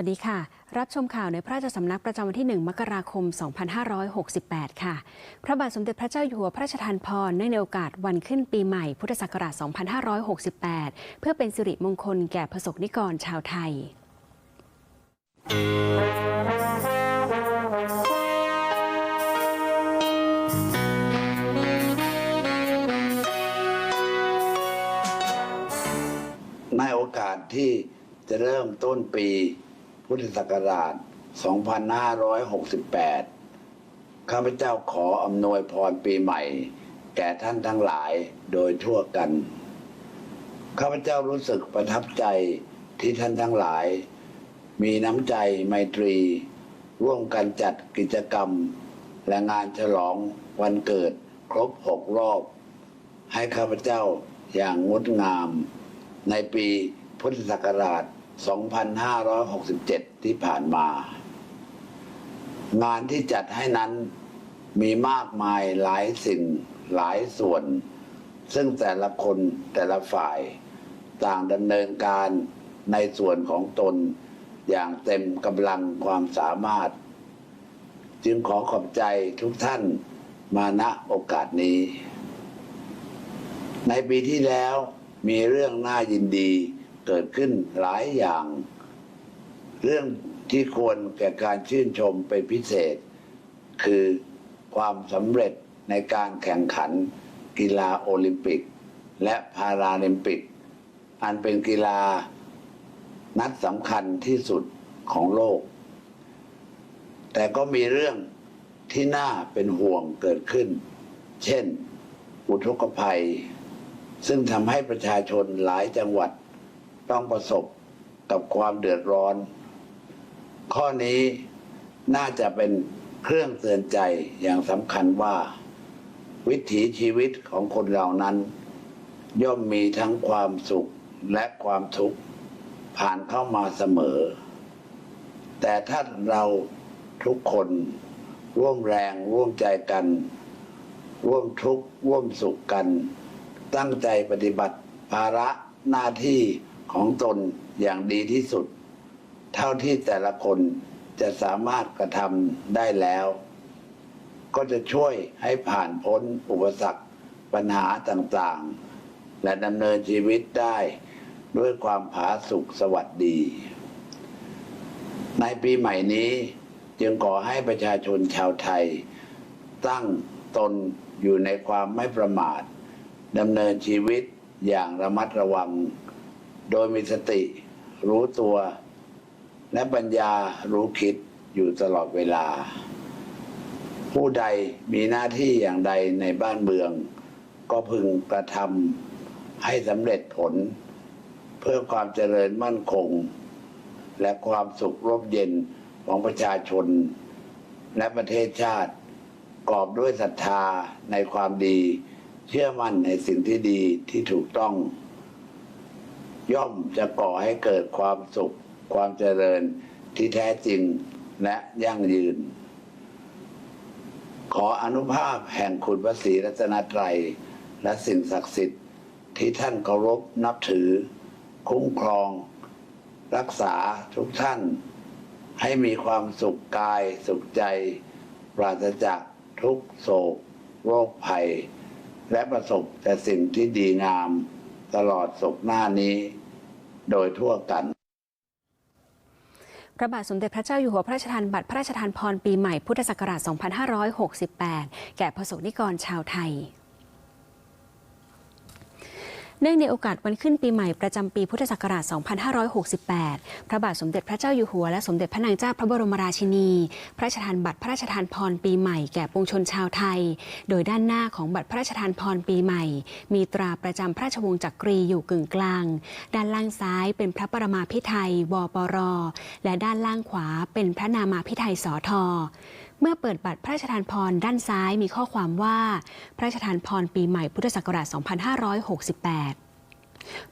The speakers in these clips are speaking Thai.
สวัสดีค่ะ รับชมข่าวในพระราชสำนักประจำวันที่ 1 มกราคม 2568 ค่ะ พระบาทสมเด็จพระเจ้าอยู่หัวพระราชทานพรเนื่องในโอกาสวันขึ้นปีใหม่พุทธศักราช 2568 เพื่อเป็นสิริมงคลแก่ประสบนิกรชาวไทยในโอกาสที่จะเริ่มต้นปี พุทธศักราช 2568 ข้าพเจ้าขออำนวยพรปีใหม่ แก่ท่านทั้งหลายโดยทั่วกัน ข้าพเจ้ารู้สึกประทับใจที่ท่านทั้งหลาย มีน้ำใจไมตรี ร่วมกันจัดกิจกรรม และงานฉลองวันเกิดครบหกรอบ ให้ข้าพเจ้าอย่างงดงาม ในปีพุทธศักราช 2567 ที่ผ่านมา งานที่จัดให้นั้นมีมากมายหลายสิ่งหลายส่วน ซึ่งแต่ละคนแต่ละฝ่าย ต่างดำเนินการในส่วนของตนอย่างเต็มกำลังความสามารถ จึงขอขอบใจทุกท่านมาณโอกาสนี้ ในปีที่แล้วมีเรื่องน่ายินดี เกิดขึ้นหลายอย่าง เรื่องที่ควรแก่การชื่นชมเป็นพิเศษ คือความสำเร็จในการแข่งขันกีฬาโอลิมปิก และพาราลิมปิก อันเป็นกีฬานัดสำคัญที่สุดของโลก แต่ก็มีเรื่องที่น่าเป็นห่วงเกิดขึ้น เช่น อุทกภัย ซึ่งทำให้ประชาชนหลายจังหวัด ต้องประสบกับความเดือดร้อน ข้อนี้น่าจะเป็นเครื่องเตือนใจอย่างสำคัญว่า วิถีชีวิตของคนเหล่านั้น ย่อมมีทั้งความสุขและความทุกข์ผ่านเข้ามาเสมอ แต่ถ้าเราทุกคนร่วมแรงร่วมใจกัน ร่วมทุกข์ร่วมสุขกัน ตั้งใจปฏิบัติภาระหน้าที่ ของตนอย่างดีที่สุด เท่าที่แต่ละคนจะสามารถกระทำได้แล้ว ก็จะช่วยให้ผ่านพ้นอุปสรรคปัญหาต่างๆ และดำเนินชีวิตได้ด้วยความผาสุกสวัสดี ในปีใหม่นี้จึงขอให้ประชาชนชาวไทย ตั้งตนอยู่ในความไม่ประมาทดำเนินชีวิตอย่างระมัดระวัง โดยมีสติรู้ตัว และปัญญารู้คิดอยู่ตลอดเวลา ผู้ใดมีหน้าที่อย่างใดในบ้านเมือง ก็พึงกระทำให้สำเร็จผล เพื่อความเจริญมั่นคง และความสุขร่มเย็นของประชาชน และประเทศชาติกอบด้วยศรัทธาในความดี เชื่อมั่นในสิ่งที่ดีที่ถูกต้อง ย่อมจะก่อให้เกิดความสุข ความเจริญที่แท้จริงและยั่งยืน ขออนุภาพแห่งคุณพระศรีรัตนตรัย และสิ่งศักดิ์สิทธิ์ที่ท่านเคารพนับถือ คุ้มครอง รักษาทุกท่าน ให้มีความสุขกายสุขใจ ปราศจากทุกโศก โรคภัย และประสบแต่สิ่งที่ดีงามตลอดศกหน้านี้ โดยทั่วกันพระบาทสมเด็จพระเจ้าอยู่หัวพระราชทานบัตรพระราชทานพรปีใหม่พุทธศักราช 2568 แก่ประสงนิกรชาวไทย เนื่องในโอกาสวันขึ้นปีใหม่ประจำปีพุทธศักราช 2568 พระบาทสมเด็จพระเจ้าอยู่หัวและสมเด็จพระนางเจ้าพระบรมราชินี พระราชทานบัตรพระราชทานพรปีใหม่แก่ปวงชนชาวไทย โดยด้านหน้าของบัตรพระราชทานพรปีใหม่ มีตราประจำพระราชวงศ์จักรีอยู่กึ่งกลาง ด้านล่างซ้ายเป็นพระปรมาภิไธยวปร และด้านล่างขวาเป็นพระนามาภิไธยสอทอ เมื่อเปิดบัตรพระราชทานพรด้านซ้ายมีข้อความว่า พระราชทานพรปีใหม่พุทธศักราช 2568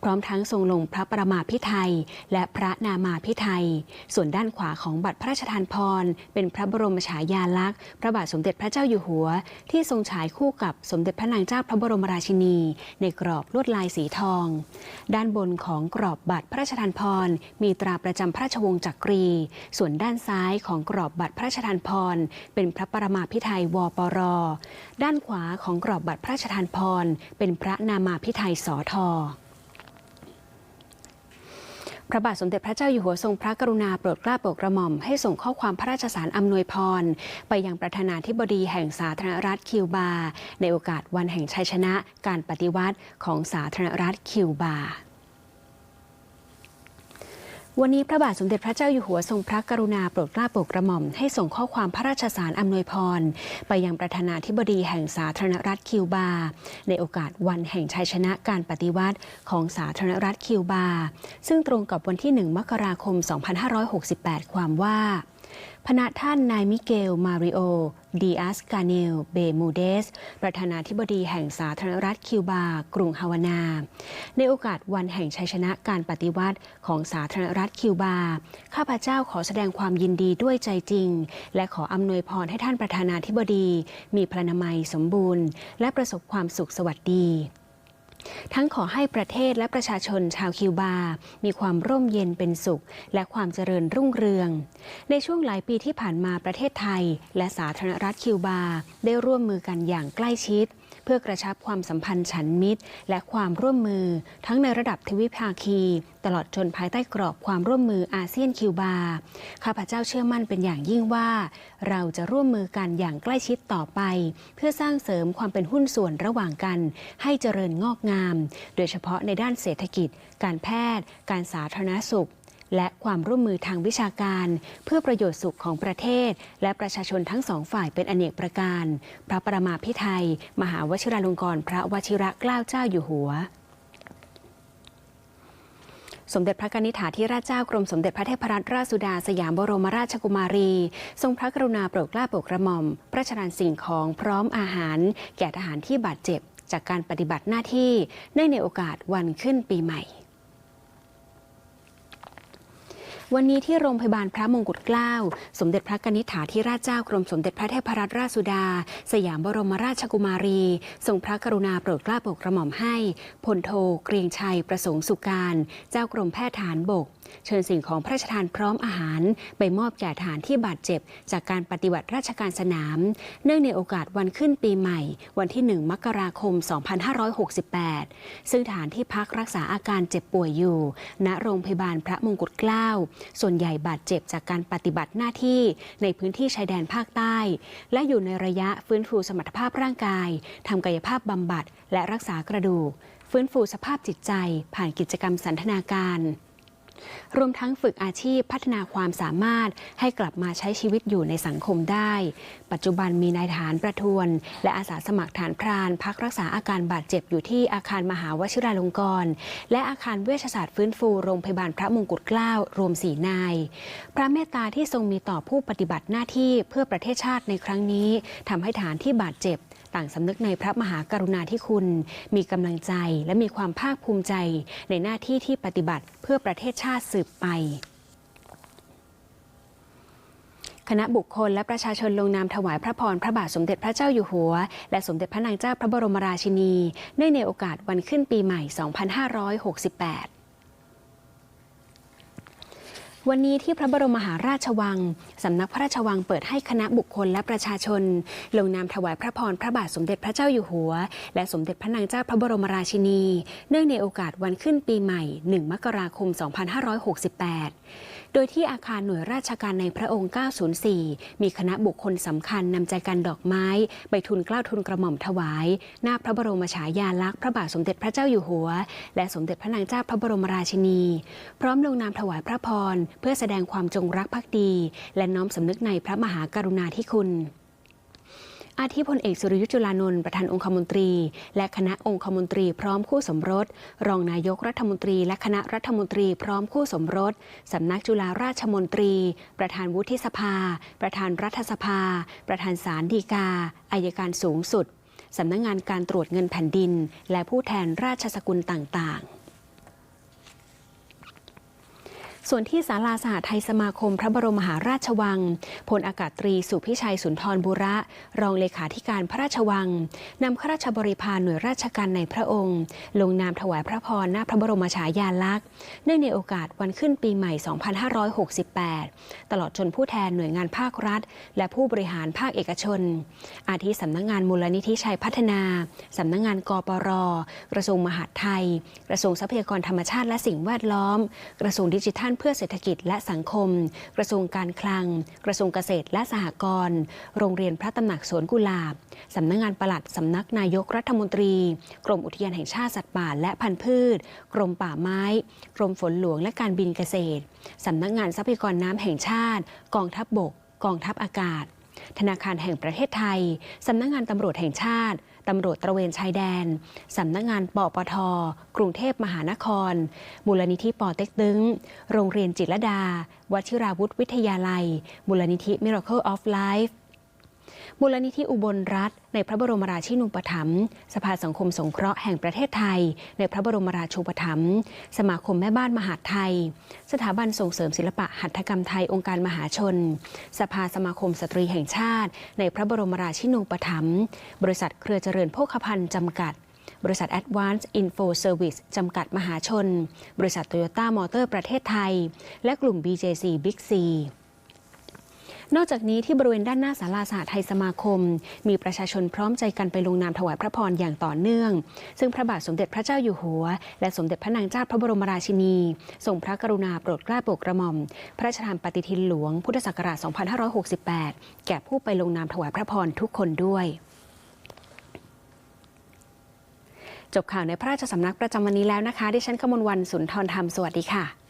พร้อมทั้งทรงลงพระประมาพิไทยและพระนามาพิไทย ส่วนด้านขวาของบัตรพระราชทานพร เป็นพระบรมฉายาลักษณ์ พระบาทสมเด็จพระเจ้าอยู่หัว ที่ทรงฉายคู่กับสมเด็จพระนางเจ้าพระบรมราชินี ในกรอบลวดลายสีทอง ด้านบนของกรอบบัตรพระราชทานพร มีตราประจำพระราชวงศ์จักรี ส่วนด้านซ้ายของกรอบบัตรพระราชทานพร เป็นพระประมาพิไทยวปร ด้านขวาของกรอบบัตรพระราชทานพร เป็นพระนามาพิไทยสอทอ พระบาทสมเด็จพระเจ้าอยู่หัวทรงพระกรุณาโปรดเกล้าโปรดกระหม่อมให้ส่งข้อความพระราชสารอำนวยพร ไปยังประธานาธิบดีแห่งสาธารณรัฐคิวบา ในโอกาสวันแห่งชัยชนะการปฏิวัติของสาธารณรัฐคิวบา วันนี้พระบาทสมเด็จพระเจ้าอยู่หัวทรงพระกรุณาโปรดเกล้าโปรดกระหม่อมให้ส่งข้อความพระราชสารอำนวยพร ไปยังประธานาธิบดีแห่งสาธารณรัฐคิวบา ในโอกาสวันแห่งชัยชนะการปฏิวัติของสาธารณรัฐคิวบา ซึ่งตรงกับวันที่ 1 มกราคม 2568 ความว่า พณะท่านนายมิเกล มาริโอ ดีอัสกาเนล เบมูเดส ประธานาธิบดีแห่งสาธารณรัฐคิวบา กรุงฮาวานา ในโอกาสวันแห่งชัยชนะการปฏิวัติของสาธารณรัฐคิวบา ข้าพเจ้าขอแสดงความยินดีด้วยใจจริง และขออำนวยพรให้ท่านประธานาธิบดี มีพลานามัยสมบูรณ์ และประสบความสุขสวัสดี ทั้งขอให้ประเทศและประชาชนชาวคิวบา มีความร่มเย็นเป็นสุข และความเจริญรุ่งเรือง ในช่วงหลายปีที่ผ่านมาประเทศไทย และสาธารณรัฐคิวบา ได้ร่วมมือกันอย่างใกล้ชิด เพื่อกระชับความสัมพันธ์ฉันมิตร และความร่วมมือ ทั้งในระดับทวิภาคี ตลอดจนภายใต้กรอบความร่วมมืออาเซียนคิวบา ข้าพเจ้าเชื่อมั่นเป็นอย่างยิ่งว่า เราจะร่วมมือกันอย่างใกล้ชิดต่อไป เพื่อสร้างเสริมความเป็นหุ้นส่วนระหว่างกัน ให้เจริญงอกงาม โดยเฉพาะในด้านเศรษฐกิจ การแพทย์ การสาธารณสุข และความร่วมมือทางวิชาการ เพื่อประโยชน์สุขของประเทศ และประชาชนทั้งสองฝ่ายเป็นอเนกประการ พระประมาพิไทย มหาวชิราลงกรณ์พระวชิระเกล้าเจ้าอยู่หัวสมเด็จพระนิธิถาธิราชเจ้ากรมสมเด็จพระเทพรัตนราชสุดาสยามบรมราชกุมารี ทรงพระกรุณาโปรดเกล้าโปรดกระหม่อม พระราชทานสิ่งของพร้อมอาหาร แก่ทหารที่บาดเจ็บ จากการปฏิบัติหน้าที่เนื่องในโอกาสวันขึ้นปีใหม่ วันนี้ที่โรงพยาบาลพระมงกุฎเกล้า สมเด็จพระกนิธิถาธิราชเจ้ากรมสมเด็จพระเทพรัตนราชสุดา สยามบรมราชกุมารี ทรงพระกรุณาโปรดเกล้าโปรดกระหม่อมให้พลโทเกรียงชัยประสงค์สุการ เจ้ากรมแพทย์ฐานบก เชิญสิ่งของพระราชทานพร้อมอาหาร ไปมอบแก่ทหารที่บาดเจ็บ จากการปฏิบัติราชการสนาม เนื่องในโอกาสวันขึ้นปีใหม่ วันที่ 1 มกราคม 2568 ซึ่งฐานที่พักรักษาอาการเจ็บป่วยอยู่ ณโรงพยาบาลพระมงกุฎเกล้าส่วนใหญ่บาดเจ็บจากการปฏิบัติหน้าที่ในพื้นที่ชายแดนภาคใต้ และอยู่ในระยะฟื้นฟูสมรรถภาพร่างกายทำกายภาพบำบัด และรักษากระดูก ฟื้นฟูสภาพจิตใจ ผ่านกิจกรรมสันทนาการ รวมทั้งฝึกอาชีพพัฒนาความสามารถให้กลับมาใช้ชีวิตอยู่ในสังคมได้ ปัจจุบันมีนายทหารประทวน และอาสาสมัครฐานพราน พักรักษาอาการบาดเจ็บอยู่ที่อาคารมหาวชิราลงกรณ์และอาคารเวชศาสตร์ฟื้นฟูโรงพยาบาลพระมงกุฎเกล้ารวมสี่นาย พระเมตตาที่ทรงมีต่อผู้ปฏิบัติหน้าที่เพื่อประเทศชาติในครั้งนี้ทำให้ฐานที่บาดเจ็บ ต่างสำนึกในพระมหากรุณาธิคุณ มีกำลังใจและมีความภาคภูมิใจ ในหน้าที่ที่ปฏิบัติเพื่อประเทศชาติสืบไป คณะบุคคลและประชาชนลงนามถวายพระพรพระบาทสมเด็จพระเจ้าอยู่หัว และสมเด็จพระนางเจ้าพระบรมราชินี เนื่องในโอกาสวันขึ้นปีใหม่ 2568 วันนี้ที่พระบรมมหาราชวัง สำนักพระราชวังเปิดให้คณะบุคคลและประชาชน ลงนามถวายพระพรพระบาทสมเด็จพระเจ้าอยู่หัว และสมเด็จพระนางเจ้าพระบรมราชินี เนื่องในโอกาสวันขึ้นปีใหม่ 1 มกราคม 2568 โดยที่อาคารหน่วยราชการในพระองค์ 904 มีคณะบุคคลสำคัญนำใจกันดอกไม้ ไปทุนกล้าทุนกระหม่อมถวาย หน้าพระบรมฉายาลักษณ์พระบาทสมเด็จพระเจ้าอยู่หัว และสมเด็จพระนางเจ้าพระบรมราชินี พร้อมลงนามถวายพระพร เพื่อแสดงความจงรักภักดี และน้อมสำนึกในพระมหากรุณาธิคุณ อาทิพลเอกสุรยุจุลานนท์ประธานองคมนตรี และคณะองคมนตรีพร้อมคู่สมรส รองนายกรัฐมนตรี และคณะรัฐมนตรีพร้อมคู่สมรสสำนักจุฬาราชมนตรี ประธานวุฒิสภา ประธานรัฐสภา ประธานศาลฎีกาอายการสูงสุดสำนักงานการตรวจเงินแผ่นดิน และผู้แทนราชสกุลต่างๆ ส่วนที่ศาลาสหไทยสมาคมพระบรมมหาราชวัง พลอากาศตรีสุพิชัยสุนทรบุระ รองเลขาธิการพระราชวัง นำข้าราชบริพารหน่วยราชการในพระองค์ ลงนามถวายพระพรหน้าพระบรมฉายาลักษณ์ เนื่องในโอกาสวันขึ้นปีใหม่ 2568 ตลอดจนผู้แทนหน่วยงานภาครัฐ และผู้บริหารภาคเอกชน อาทิสำนักงงานมูลนิธิชัยพัฒนา สำนักงงานกปร กระทรวงมหาดไทย กระทรวงทรัพยากรธรรมชาติและสิ่งแวดล้อม กระทรวงดิจิทัลเพื่อเศรษฐกิจและสังคม กระทรวงการคลัง กระทรวงเกษตรและสหกรณ์โรงเรียนพระตำหนักสวนกุหลาบสำนักงานปลัดสำนักนายกรัฐมนตรี กรมอุทยานแห่งชาติสัตว์ป่าและพันธุ์พืช กรมป่าไม้ กรมฝนหลวงและการบินเกษตรสำนักงานทรัพยากรน้ำแห่งชาติ กองทัพบบก กองทัพอากาศ ธนาคารแห่งประเทศไทย สำนักงานตำรวจแห่งชาติตำรวจตระเวนชายแดน สำนักงานปปท กรุงเทพมหานคร มูลนิธิปอเต็กตึง โรงเรียนจิตรดา วชิราวุธวิทยาลัย มูลนิธิ Miracle of Life มูลนิธิอุบลรัฐ ในพระบรมราชินูปถัมภ์สภาสังคมสงเคราะห์แห่งประเทศไทย ในพระบรมราชูปถัมภ์สมาคมแม่บ้านมหาไทย สถาบันส่งเสริมศิลปะหัตถกรรมไทยองค์การมหาชน สภาสมาคมสตรีแห่งชาติ ในพระบรมราชินูปถัมภ์บริษัทเครือเจริญโภคภัณฑ์จำกัดบริษัท Advanced Info Service จำกัดมหาชน บริษัทโตโยต้ามอเตอร์ประเทศไทย และกลุ่ม BJC Big C นอกจากนี้ที่บริเวณด้านหน้าศาลาสหไทยสมาคม มีประชาชนพร้อมใจกันไปลงนามถวายพระพรอย่างต่อเนื่อง ซึ่งพระบาทสมเด็จพระเจ้าอยู่หัว และสมเด็จพระนางเจ้าพระบรมราชินีทรงพระกรุณาโปรดเกล้าโปรดกระหม่อม พระราชทานปฏิทินหลวงพุทธศักราช 2568 แก่ผู้ไปลงนามถวายพระพรทุกคนด้วยจบข่าวในพระราชสำนักประจำวันนี้แล้วนะคะ ดิฉันกมลวันสุนทรธรรม สวัสดีค่ะ